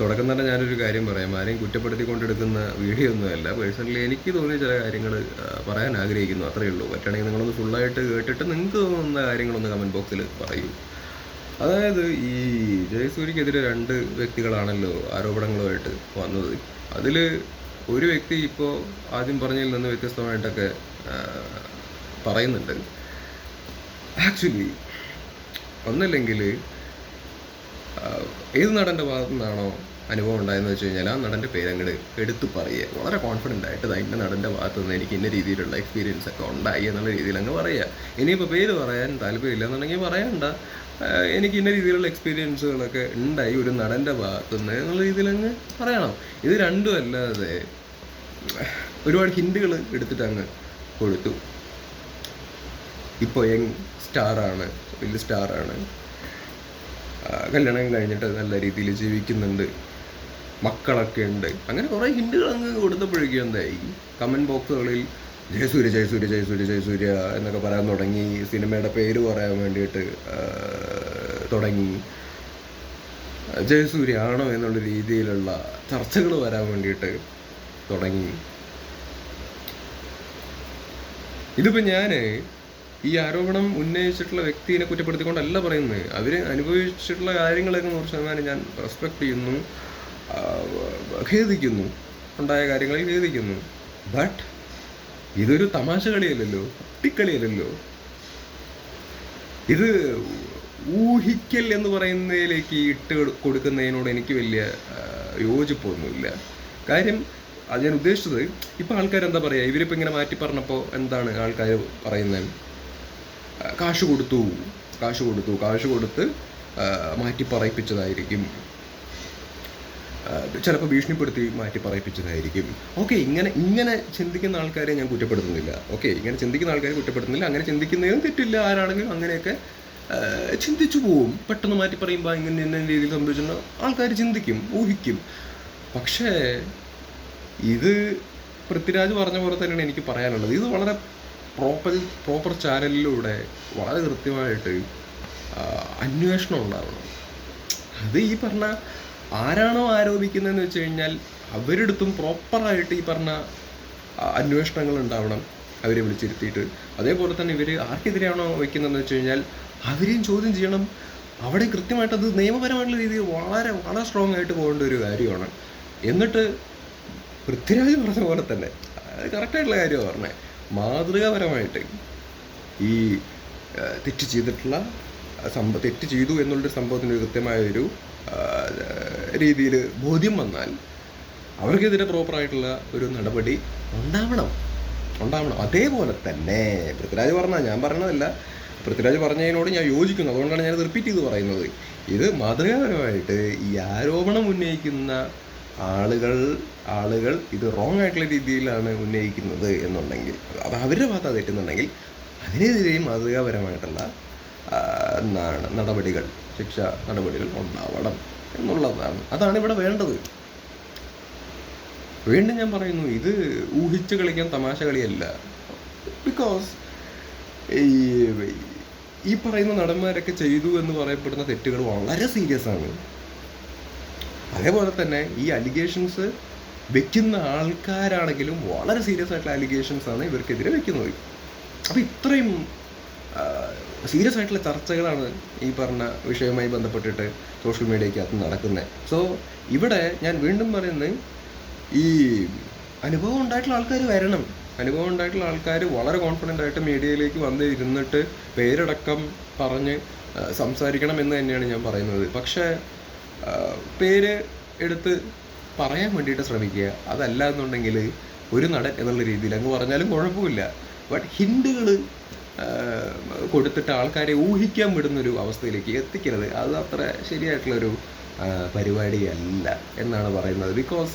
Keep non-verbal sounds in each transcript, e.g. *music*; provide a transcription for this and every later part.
തുടക്കം തന്നെ ഞാനൊരു കാര്യം പറയാം. ആരെയും കുറ്റപ്പെടുത്തിക്കൊണ്ടെടുക്കുന്ന വീഡിയോ ഒന്നുമല്ല പേഴ്സണലി എനിക്ക് തോന്നിയ ചില കാര്യങ്ങൾ പറയാൻ ആഗ്രഹിക്കുന്നു. അത്രയേ ഉള്ളൂ. പറ്റുകയാണെങ്കിൽ നിങ്ങളൊന്ന് ഫുള്ളായിട്ട് കേട്ടിട്ട് നിങ്ങൾക്ക് തോന്നുന്ന കാര്യങ്ങളൊന്ന് കമന്റ് ബോക്സിൽ പറയൂ. അതായത് ഈ ജയസൂര്യക്കെതിരെ രണ്ട് വ്യക്തികളാണല്ലോ ആരോപണങ്ങളുമായിട്ട് വന്നത്. അതിൽ ഒരു വ്യക്തി ഇപ്പോൾ ആദ്യം പറഞ്ഞതിൽ നിന്ന് വ്യത്യസ്തമായിട്ടൊക്കെ പറയുന്നുണ്ട്. ആക്ച്വലി ഒന്നല്ലെങ്കിൽ ഏത് നടന്റെ ഭാഗത്തു നിന്നാണോ അനുഭവം ഉണ്ടായെന്ന് വെച്ച് കഴിഞ്ഞാൽ ആ നടന്റെ പേരങ്ങട് എടുത്തു പറയുക. വളരെ കോൺഫിഡന്റ് ആയിട്ട് "ദാ ഇന്ന നടന്റെ ഭാഗത്ത് നിന്ന് എനിക്ക് ഇന്ന രീതിയിലുള്ള എക്സ്പീരിയൻസ് ഒക്കെ ഉണ്ടായി എന്നുള്ള രീതിയിൽ അങ്ങ് പറയുക. ഇനിയിപ്പോൾ പേര് പറയാൻ താല്പര്യമില്ല എന്നുണ്ടെങ്കിൽ പറയണ്ട എനിക്ക് ഇന്ന രീതിയിലുള്ള എക്സ്പീരിയൻസുകളൊക്കെ ഉണ്ടായി ഒരു നടന്റെ ഭാഗത്തു നിന്ന് എന്നുള്ള രീതിയിൽ അങ്ങ് പറയണം. ഇത് രണ്ടും അല്ലാതെ ഒരുപാട് ഹിൻഡുകൾ എടുത്തിട്ട് അങ്ങ് കൊടുത്തു. ഇപ്പോൾ യങ് സ്റ്റാറാണ് വലിയ സ്റ്റാറാണ്. കല്യാണം കഴിഞ്ഞിട്ട് നല്ല രീതിയിൽ ജീവിക്കുന്നുണ്ട്. മക്കളൊക്കെ ഉണ്ട്. അങ്ങനെ കുറേ ഹിൻഡുകൾ അങ്ങ് കൊടുത്തപ്പോഴേക്കും എന്തായി? കമന്റ് ബോക്സുകളിൽ ജയസൂര്യ ജയസൂര്യ ജയസൂര്യ ജയസൂര്യ എന്നൊക്കെ പറയാൻ തുടങ്ങി. സിനിമയുടെ പേര് പറയാൻ വേണ്ടിയിട്ട് തുടങ്ങി. ജയസൂര്യ ആണോ എന്നുള്ള രീതിയിലുള്ള ചർച്ചകൾ വരാൻ വേണ്ടിയിട്ട് തുടങ്ങി. ഇതിപ്പോൾ ഞാൻ ഈ ആരോപണം ഉന്നയിച്ചിട്ടുള്ള വ്യക്തിയെ കുറ്റപ്പെടുത്തിക്കൊണ്ടല്ല പറയുന്നത്. അവർ അനുഭവിച്ചിട്ടുള്ള കാര്യങ്ങളൊക്കെ നൂറ് ശതമാനം ഞാൻ റെസ്പെക്ട് ചെയ്യുന്നു. ഖേദിക്കുന്നു. ഉണ്ടായ കാര്യങ്ങളിൽ ഖേദിക്കുന്നു. ബട്ട് ഇതൊരു തമാശ കളിയല്ലല്ലോ കുട്ടിക്കളിയല്ലല്ലോ. ഇത് ഊഹിക്കൽ എന്ന് പറയുന്നതിലേക്ക് ഇട്ട് കൊടുക്കുന്നതിനോട് എനിക്ക് വലിയ യോജിപ്പൊന്നുമില്ല. കാര്യം അത് ഞാൻ ഉദ്ദേശിച്ചത് ഇപ്പം ആൾക്കാർ എന്താ പറയുക ഇവരിപ്പോൾ ഇങ്ങനെ മാറ്റി പറഞ്ഞപ്പോൾ എന്താണ് ആൾക്കാർ പറയുന്നത്? കാശ് കൊടുത്തു കാശ് കൊടുത്തു കാശ് കൊടുത്ത് മാറ്റി പറയിപ്പിച്ചതായിരിക്കും. ചിലപ്പോൾ ഭീഷണിപ്പെടുത്തി മാറ്റി പറയിപ്പിച്ചതായിരിക്കും. ഓക്കെ ഇങ്ങനെ ഇങ്ങനെ ചിന്തിക്കുന്ന ആൾക്കാരെ ഞാൻ കുറ്റപ്പെടുത്തുന്നില്ല. ഓക്കെ ഇങ്ങനെ ചിന്തിക്കുന്ന ആൾക്കാരെ കുറ്റപ്പെടുത്തുന്നില്ല. അങ്ങനെ ചിന്തിക്കുന്നതിനും തെറ്റില്ല. ആരാണെങ്കിലും അങ്ങനെയൊക്കെ ചിന്തിച്ചു പോവും. പെട്ടെന്ന് മാറ്റി പറയുമ്പോൾ ഇങ്ങനെ ഇന്ന രീതിയിൽ സംഭവിച്ചിട്ടുണ്ടോ ആൾക്കാർ ചിന്തിക്കും ഊഹിക്കും. പക്ഷേ ഇത് പൃഥ്വിരാജ് പറഞ്ഞ പോലെ തന്നെയാണ് എനിക്ക് പറയാനുള്ളത്. ഇത് വളരെ പ്രോപ്പർ പ്രോപ്പർ ചാനലിലൂടെ വളരെ കൃത്യമായിട്ട് അന്വേഷണം ഉണ്ടാവണം. അത് ഈ പറഞ്ഞ ആരാണോ ആരോപിക്കുന്നതെന്ന് വെച്ച് കഴിഞ്ഞാൽ അവരെടുത്തും പ്രോപ്പറായിട്ട് ഈ പറഞ്ഞ അന്വേഷണങ്ങൾ ഉണ്ടാവണം. അവരെ വിളിച്ചിരുത്തിയിട്ട്. അതേപോലെ തന്നെ ഇവർ ആർക്കെതിരെയാണോ വയ്ക്കുന്നതെന്ന് വെച്ച് കഴിഞ്ഞാൽ അവരെയും ചോദ്യം ചെയ്യണം. അവിടെ കൃത്യമായിട്ട് അത് നിയമപരമായിട്ടുള്ള രീതിയിൽ വളരെ വളരെ സ്ട്രോങ് ആയിട്ട് പോകേണ്ട ഒരു കാര്യമാണ്. എന്നിട്ട് പൃഥ്വിരാജ് പറഞ്ഞ പോലെ തന്നെ അത് കറക്റ്റായിട്ടുള്ള കാര്യമാണ് പറഞ്ഞത്. മാതൃകാപരമായിട്ട് ഈ തെറ്റ് ചെയ്തിട്ടുള്ള സംഭവം തെറ്റ് ചെയ്തു എന്നുള്ളൊരു സംഭവത്തിന് കൃത്യമായൊരു രീതിയിൽ ബോധ്യം വന്നാൽ അവർക്കെതിരെ പ്രോപ്പറായിട്ടുള്ള ഒരു നടപടി ഉണ്ടാവണം. ഉണ്ടാവണം. അതേപോലെ തന്നെ പൃഥ്വിരാജ് പറഞ്ഞാൽ ഞാൻ പറഞ്ഞതല്ല. പൃഥ്വിരാജ് പറഞ്ഞതിനോട് ഞാൻ യോജിക്കുന്നു. അതുകൊണ്ടാണ് ഞാൻ റിപ്പീറ്റ് ചെയ്ത് പറയുന്നത്. ഇത് മാതൃകാപരമായിട്ട് ഈ ആരോപണം ഉന്നയിക്കുന്ന ആളുകൾ ആളുകൾ ഇത് റോങ് ആയിട്ടുള്ള രീതിയിലാണ് ഉന്നയിക്കുന്നത് എന്നുണ്ടെങ്കിൽ അത് അവരുടെ ഭാഗത്ത് തെറ്റുന്നുണ്ടെങ്കിൽ അതിനെതിരെയും മാതൃകാപരമായിട്ടുള്ള എന്താണ് നടപടികൾ ശിക്ഷ നടപടികൾ ഉണ്ടാവണം. എന്നുള്ളതാണ്. അതാണ് ഇവിടെ വേണ്ടത്. വീണ്ടും ഞാൻ പറയുന്നു ഇത് ഊഹിച്ച് കളിക്കാൻ തമാശ കളിയല്ല. ബിക്കോസ് ഈ ഈ പറയുന്ന നടന്മാരൊക്കെ ചെയ്തു എന്ന് പറയപ്പെടുന്ന തെറ്റുകൾ വളരെ സീരിയസ് ആണ്. അതേപോലെ തന്നെ ഈ അലിഗേഷൻസ് വെക്കുന്ന ആൾക്കാരാണെങ്കിലും വളരെ സീരിയസ് ആയിട്ടുള്ള അലിഗേഷൻസ് ആണ് ഇവർക്കെതിരെ വെക്കുന്നത്. അപ്പോൾ ഇത്രയും സീരിയസ് ആയിട്ടുള്ള ചർച്ചകളാണ് ഈ പറഞ്ഞ വിഷയവുമായി ബന്ധപ്പെട്ടിട്ട് സോഷ്യൽ മീഡിയക്കകത്ത് നടക്കുന്നത് സോ ഇവിടെ ഞാൻ വീണ്ടും പറയുന്നത് ഈ അനുഭവം ഉണ്ടായിട്ടുള്ള ആൾക്കാർ വരണം. അനുഭവം ഉണ്ടായിട്ടുള്ള ആൾക്കാർ വളരെ കോൺഫിഡന്റ് ആയിട്ട് മീഡിയയിലേക്ക് വന്ന് ഇരുന്നിട്ട് പേരടക്കം പറഞ്ഞ് സംസാരിക്കണം എന്ന് തന്നെയാണ് ഞാൻ പറയുന്നത്. പക്ഷേ പേര് എടുത്ത് പറയാൻ വേണ്ടിയിട്ട് ശ്രമിക്കുക അതല്ല എന്നുണ്ടെങ്കിൽ ഒരു നടൻ എന്നുള്ള രീതിയിൽ അങ്ങ് പറഞ്ഞാലും കുഴപ്പമില്ല. ബട്ട് ഹിൻഡുകൾ കൊടുത്തിട്ട് ആൾക്കാരെ ഊഹിക്കാൻ വിടുന്നൊരു അവസ്ഥയിലേക്ക് എത്തിക്കരുത്. അത് അത്ര ശരിയായിട്ടുള്ളൊരു പരിപാടിയല്ല എന്നാണ് പറയുന്നത്. ബിക്കോസ്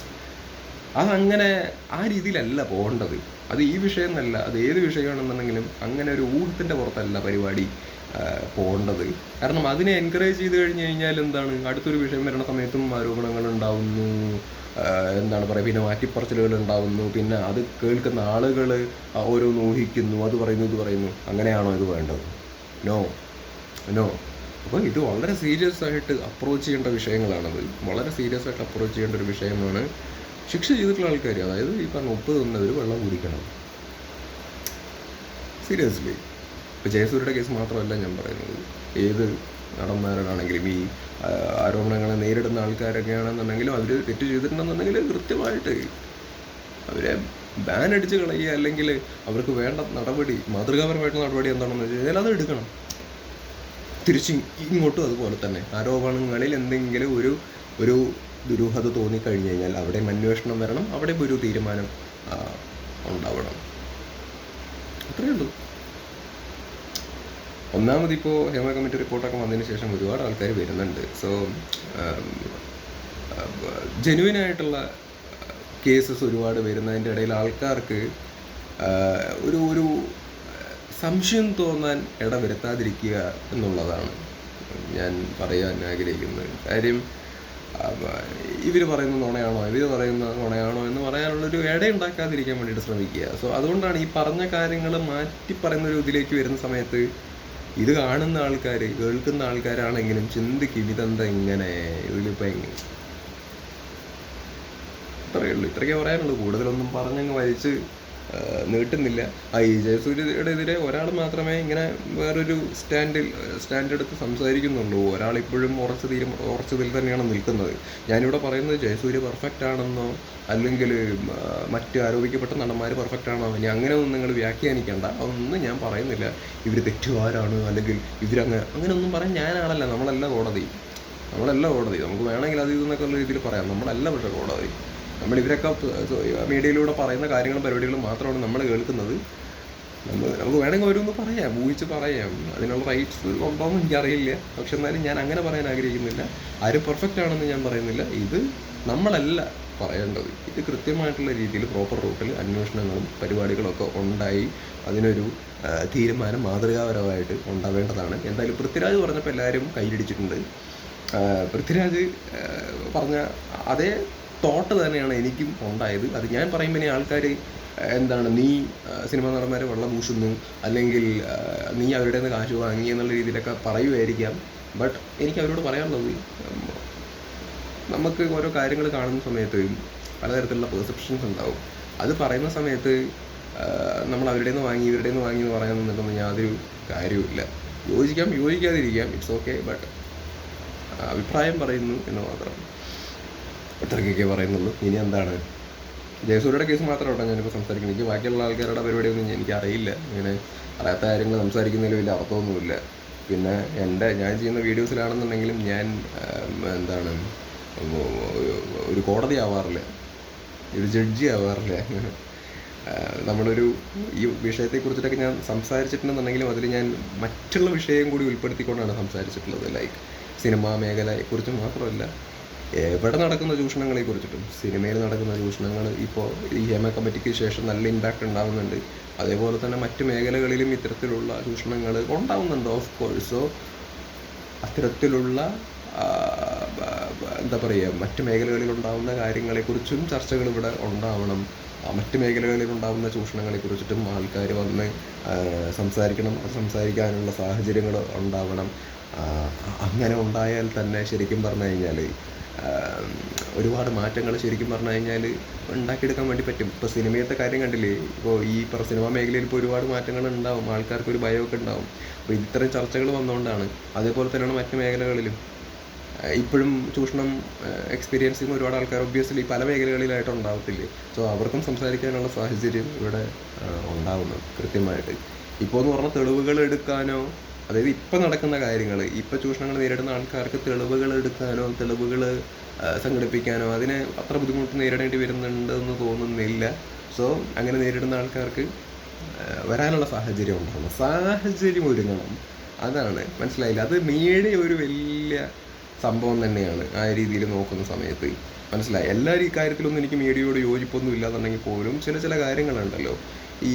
അതങ്ങനെ ആ രീതിയിലല്ല പോകേണ്ടത്. അത് ഈ വിഷയം എന്നല്ല അത് ഏത് വിഷയമാണെന്നുണ്ടെങ്കിലും അങ്ങനെ ഒരു ഊഹത്തിന്റെ പുറത്തല്ല പരിപാടി പോകേണ്ടത്. കാരണം അതിനെ എൻകറേജ് ചെയ്ത് കഴിഞ്ഞ് കഴിഞ്ഞാൽ എന്താണ്? അടുത്തൊരു വിഷയം വരുന്ന സമയത്തും ആരോപണങ്ങൾ ഉണ്ടാവുന്നു. എന്താണ് പറയുക? പിന്നെ മാറ്റിപ്പറച്ചിലുകൾ ഉണ്ടാവുന്നു. പിന്നെ അത് കേൾക്കുന്ന ആളുകൾ ഓരോന്ന് ഊഹിക്കുന്നു. അത് പറയുന്നു ഇത് പറയുന്നു. അങ്ങനെയാണോ ഇത് വേണ്ടത്? നോ നോ അപ്പോൾ ഇത് വളരെ സീരിയസ് ആയിട്ട് അപ്രോച്ച് ചെയ്യേണ്ട വിഷയങ്ങളാണത് വളരെ സീരിയസ് ആയിട്ട് അപ്രോച്ച് ചെയ്യേണ്ട ഒരു വിഷയമാണ് ശിക്ഷ ചെയ്തിട്ടുള്ള ആൾക്കാർ അതായത് ഈ പറഞ്ഞ ഉപ്പ് തന്നവർ വെള്ളം കുടിക്കണം. സീരിയസ്ലി ഇപ്പോൾ ജയസൂര്യയുടെ കേസ് മാത്രമല്ല ഞാൻ പറയുന്നത്. ഏത് നടന്മാരോടാണെങ്കിലും ഈ ആരോപണങ്ങളെ നേരിടുന്ന ആൾക്കാരൊക്കെയാണെന്നുണ്ടെങ്കിലും അവർ തെറ്റ് ചെയ്തിട്ടുണ്ടെന്നുണ്ടെങ്കിൽ കൃത്യമായിട്ട് അവരെ ബാൻ അടിച്ച് കളയുക അല്ലെങ്കിൽ അവർക്ക് വേണ്ട നടപടി മാതൃകാപരമായിട്ടുള്ള നടപടി എന്താണെന്ന് വെച്ച് കഴിഞ്ഞാൽ അത് എടുക്കണം. തിരിച്ച് ഇങ്ങോട്ടും അതുപോലെ തന്നെ ആരോപണങ്ങളിൽ എന്തെങ്കിലും ഒരു ഒരു ദുരൂഹത തോന്നിക്കഴിഞ്ഞു കഴിഞ്ഞാൽ അവിടെ അന്വേഷണം വരണം അവിടെ ഒരു തീരുമാനം ഉണ്ടാവണം. അത്രയേ ഉള്ളൂ. ഒന്നാമത് ഇപ്പോൾ ഹേമ കമ്മിറ്റി റിപ്പോർട്ടൊക്കെ വന്നതിന് ശേഷം ഒരുപാട് ആൾക്കാർ വരുന്നുണ്ട്. സോ ജെനുവിൻ ആയിട്ടുള്ള കേസസ് ഒരുപാട് വരുന്നതിന്റെ ഇടയിൽ ആൾക്കാർക്ക് ഒരു ഒരു സംശയം തോന്നാൻ ഇട ഇടവരുത്താതിരിക്കുക എന്നുള്ളതാണ് ഞാൻ പറയാൻ ആഗ്രഹിക്കുന്നത്. കാര്യം ഇവർ പറയുന്ന നുണയാണോ ഇവർ പറയുന്ന നുണയാണോ എന്ന് പറയാനുള്ളൊരു ഇടയുണ്ടാക്കാതിരിക്കാൻ വേണ്ടിയിട്ട് ശ്രമിക്കുക. സോ അതുകൊണ്ടാണ് ഈ പറഞ്ഞ കാര്യങ്ങൾ മാറ്റി പറയുന്ന ഒരു ഇതിലേക്ക് വരുന്ന സമയത്ത് ഇത് കാണുന്ന ആൾക്കാർ കേൾക്കുന്ന ആൾക്കാരാണെങ്കിലും ചിന്തിക്കും ഇതെന്താ ഇങ്ങനെ? ഇതിലിപ്പോൾ എങ്ങനെ ഇത്രയേ ഉള്ളൂ. ഇത്രയ്ക്കേ പറയാനുള്ളൂ. കൂടുതലൊന്നും പറഞ്ഞങ്ങ് വലിച്ച് നീട്ടുന്നില്ല. ആ ഈ ജയസൂര്യയുടെ എതിരെ ഒരാൾ മാത്രമേ ഇങ്ങനെ വേറൊരു സ്റ്റാൻഡിൽ സ്റ്റാൻഡ് എടുത്ത് സംസാരിക്കുന്നുള്ളൂ. ഒരാൾ ഇപ്പോഴും ഉറച്ച തീരും ഉറച്ചതിൽ തന്നെയാണ് നിൽക്കുന്നത്. ഞാനിവിടെ പറയുന്നത് ജയസൂര്യ പെർഫെക്റ്റ് ആണെന്നോ അല്ലെങ്കിൽ മറ്റ് ആരോപിക്കപ്പെട്ട നടന്മാർ പെർഫെക്റ്റ് ആണോ ഇനി അങ്ങനെ ഒന്നും നിങ്ങൾ വ്യാഖ്യാനിക്കേണ്ട. അതൊന്നും ഞാൻ പറയുന്നില്ല. ഇവർ തെറ്റുകാരാണ് അല്ലെങ്കിൽ ഇവരങ്ങനെ അങ്ങനെയൊന്നും പറയാൻ ഞാനാണല്ല നമ്മളല്ല കോടതി. നമ്മളല്ല കോടതി. നമുക്ക് വേണമെങ്കിൽ അത് ഇതെന്നൊക്കെ ഉള്ള രീതിയിൽ പറയാം. നമ്മളല്ല പക്ഷേ കോടതി. നമ്മൾ ഇവരൊക്കെ മീഡിയയിലൂടെ പറയുന്ന കാര്യങ്ങളും പരിപാടികളും മാത്രമാണ് നമ്മൾ കേൾക്കുന്നത്. നമ്മൾ നമുക്ക് വേണമെങ്കിൽ ഓരോന്ന് പറയാം ഊഹിച്ച് പറയാം. അതിനുള്ള റൈറ്റ്സ് ഉണ്ടോയെന്ന് എനിക്കറിയില്ല. പക്ഷെ എന്നാലും ഞാൻ അങ്ങനെ പറയാൻ ആഗ്രഹിക്കുന്നില്ല. ആരും പെർഫെക്റ്റ് ആണെന്ന് ഞാൻ പറയുന്നില്ല. ഇത് നമ്മളല്ല പറയേണ്ടത്. ഇത് കൃത്യമായിട്ടുള്ള രീതിയിൽ പ്രോപ്പർ റൂട്ടിൽ അന്വേഷണങ്ങളും പരിപാടികളൊക്കെ ഉണ്ടായി അതിനൊരു തീരുമാനം മാതൃകാപരമായിട്ട് ഉണ്ടാവേണ്ടതാണ്. എന്തായാലും പൃഥ്വിരാജ് പറഞ്ഞപ്പോൾ എല്ലാവരും കൈയിടിച്ചിട്ടുണ്ട് ആ, പൃഥ്വിരാജ് പറഞ്ഞ അതേ തോട്ട് തന്നെയാണ് എനിക്കും ഉണ്ടായത്. അത് ഞാൻ പറയുമ്പോൾ ഇനി ആൾക്കാർ എന്താണ് നീ സിനിമ നടന്മാരെ വെള്ളം പൂശുന്നു അല്ലെങ്കിൽ നീ അവരുടെ നിന്ന് കാശ് വാങ്ങി എന്നുള്ള രീതിയിലൊക്കെ പറയുമായിരിക്കാം ബട്ട് എനിക്ക് അവരോട് പറയാനുള്ളത് നമുക്ക് ഓരോ കാര്യങ്ങൾ കാണുന്ന സമയത്ത് പലതരത്തിലുള്ള പെർസെപ്ഷൻസ് ഉണ്ടാവും. അത് പറയുന്ന സമയത്ത് നമ്മൾ അവരുടെ നിന്ന് വാങ്ങി ഇവരുടെ നിന്ന് വാങ്ങി എന്ന് പറയാൻ നിന്നിട്ടൊന്നും യാതൊരു കാര്യവുമില്ല യോജിക്കാം യോജിക്കാതിരിക്കാം ഇറ്റ്സ് ഓക്കെ ബട്ട് അഭിപ്രായം പറയുന്നു എന്ന് മാത്രം. ഇത്രയ്ക്കൊക്കെ പറയുന്നുള്ളൂ. ഇനി എന്താണ്? ജയസൂര്യയുടെ കേസ് മാത്രം കേട്ടോ ഞാനിപ്പോൾ സംസാരിക്കുന്നത്? എനിക്ക് ബാക്കിയുള്ള ആൾക്കാരുടെ പരിപാടിയൊന്നും എനിക്ക് അറിയില്ല ഇങ്ങനെ അറിയാത്ത കാര്യങ്ങൾ സംസാരിക്കുന്നതിൽ വലിയ അർത്ഥമൊന്നുമില്ല. പിന്നെ എന്റെ ഞാൻ ചെയ്യുന്ന വീഡിയോസിലാണെന്നുണ്ടെങ്കിലും ഞാൻ എന്താണ് ഒരു- ഒരു കോടതി ആവാറില്ല. ഒരു ജഡ്ജി ആവാറില്ല. *laughs* നമ്മളൊരു ഈ വിഷയത്തെക്കുറിച്ചിട്ടൊക്കെ ഞാൻ സംസാരിച്ചിട്ടുണ്ടെന്നുണ്ടെങ്കിലും അതിൽ ഞാൻ മറ്റുള്ള വിഷയം കൂടി ഉൾപ്പെടുത്തിക്കൊണ്ടാണ് സംസാരിച്ചിട്ടുള്ളത്. ലൈക്ക് സിനിമാ മേഖലയെക്കുറിച്ച് മാത്രമല്ല എവിടെ നടക്കുന്ന ചൂഷണങ്ങളെ കുറിച്ചിട്ടും സിനിമയിൽ നടക്കുന്ന ചൂഷണങ്ങൾ ഇപ്പോൾ ഈ ഹേമ കമ്മിറ്റിക്ക് ശേഷം നല്ല ഇമ്പാക്റ്റ് ഉണ്ടാകുന്നുണ്ട് അതേപോലെ തന്നെ മറ്റ് മേഖലകളിലും ഇത്തരത്തിലുള്ള ചൂഷണങ്ങൾ ഉണ്ടാവുന്നുണ്ട്. ഓഫ് കോഴ്സ് അത്തരത്തിലുള്ള എന്താ പറയുക മറ്റ് മേഖലകളിൽ ഉണ്ടാകുന്ന കാര്യങ്ങളെക്കുറിച്ചും ചർച്ചകൾ ഇവിടെ ഉണ്ടാവണം. മറ്റ് മേഖലകളിൽ ഉണ്ടാകുന്ന ചൂഷണങ്ങളെ കുറിച്ചിട്ടും ആൾക്കാർ വന്ന് സംസാരിക്കണം സംസാരിക്കാനുള്ള സാഹചര്യങ്ങൾ ഉണ്ടാവണം. അങ്ങനെ ഉണ്ടായാൽ തന്നെ ശരിക്കും പറഞ്ഞു കഴിഞ്ഞാൽ ഒരുപാട് മാറ്റങ്ങൾ ശരിക്കും പറഞ്ഞു കഴിഞ്ഞാൽ ഉണ്ടാക്കിയെടുക്കാൻ വേണ്ടി പറ്റും. ഇപ്പോൾ സിനിമയത്തെ കാര്യം കണ്ടില്ലേ? ഇപ്പോൾ ഈ പറ സിനിമാ മേഖലയിൽ ഇപ്പോൾ ഒരുപാട് മാറ്റങ്ങൾ ഉണ്ടാവും. ആൾക്കാർക്ക് ഒരു ഭയമൊക്കെ ഉണ്ടാവും. അപ്പോൾ ഇത്തരം ചർച്ചകൾ വന്നുകൊണ്ടാണ് അതേപോലെ തന്നെയാണ് മറ്റ് മേഖലകളിലും. ഇപ്പോഴും ചൂഷണം എക്സ്പീരിയൻസ് ചെയ്യുന്ന ഒരുപാട് ആൾക്കാർ ഒബ്വിയസ്ലി പല മേഖലകളിലായിട്ട് ഉണ്ടാവത്തില്ലേ? സോ അവർക്കും സംസാരിക്കാനുള്ള സാഹചര്യം ഇവിടെ ഉണ്ടാവുന്നു കൃത്യമായിട്ട്. ഇപ്പോൾ എന്ന് പറഞ്ഞാൽ തെളിവുകൾ എടുക്കാനോ അതായത് ഇപ്പം നടക്കുന്ന കാര്യങ്ങൾ ഇപ്പം ചൂഷണങ്ങൾ നേരിടുന്ന ആൾക്കാർക്ക് തെളിവുകൾ എടുക്കാനോ തെളിവുകൾ സംഘടിപ്പിക്കാനോ അതിന് അത്ര ബുദ്ധിമുട്ട് നേരിടേണ്ടി വരുന്നുണ്ടെന്ന് തോന്നുന്നില്ല. സോ അങ്ങനെ നേരിടുന്ന ആൾക്കാർക്ക് വരാനുള്ള സാഹചര്യം ഉണ്ടാവണം. സാഹചര്യം ഒരുങ്ങണം. അതാണ്. മനസ്സിലായില്ല? അത് മീഡിയ ഒരു വലിയ സംഭവം തന്നെയാണ് ആ രീതിയിൽ നോക്കുന്ന സമയത്ത്. മനസ്സിലായി? എല്ലാവരും ഈ കാര്യത്തിലൊന്നും എനിക്ക് മീഡിയയോട് യോജിപ്പൊന്നും ഇല്ലാന്നുണ്ടെങ്കിൽ പോലും ചില ചില കാര്യങ്ങളുണ്ടല്ലോ. ഈ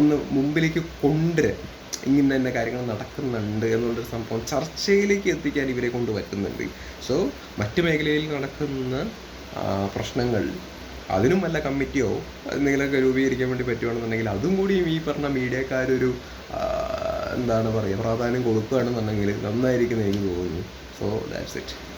ഒന്ന് മുമ്പിലേക്ക് കൊണ്ടുവരാൻ ഇങ്ങനെ തന്നെ കാര്യങ്ങൾ നടക്കുന്നുണ്ട് എന്നുള്ളൊരു സംഭവം ചർച്ചയിലേക്ക് എത്തിക്കാൻ ഇവരെ കൊണ്ട് പറ്റുന്നുണ്ട് സോ മറ്റു മേഖലയിൽ നടക്കുന്ന പ്രശ്നങ്ങൾ അതിനും വല്ല കമ്മിറ്റിയോ എന്തെങ്കിലുമൊക്കെ രൂപീകരിക്കാൻ വേണ്ടി പറ്റുകയാണെന്നുണ്ടെങ്കിൽ അതും കൂടിയും ഈ പറഞ്ഞ മീഡിയക്കാരൊരു എന്താണ് പറയുക പ്രാധാന്യം കൊടുക്കുകയാണെന്നുണ്ടെങ്കിൽ നന്നായിരിക്കുന്നു എനിക്ക് തോന്നുന്നു. So that's it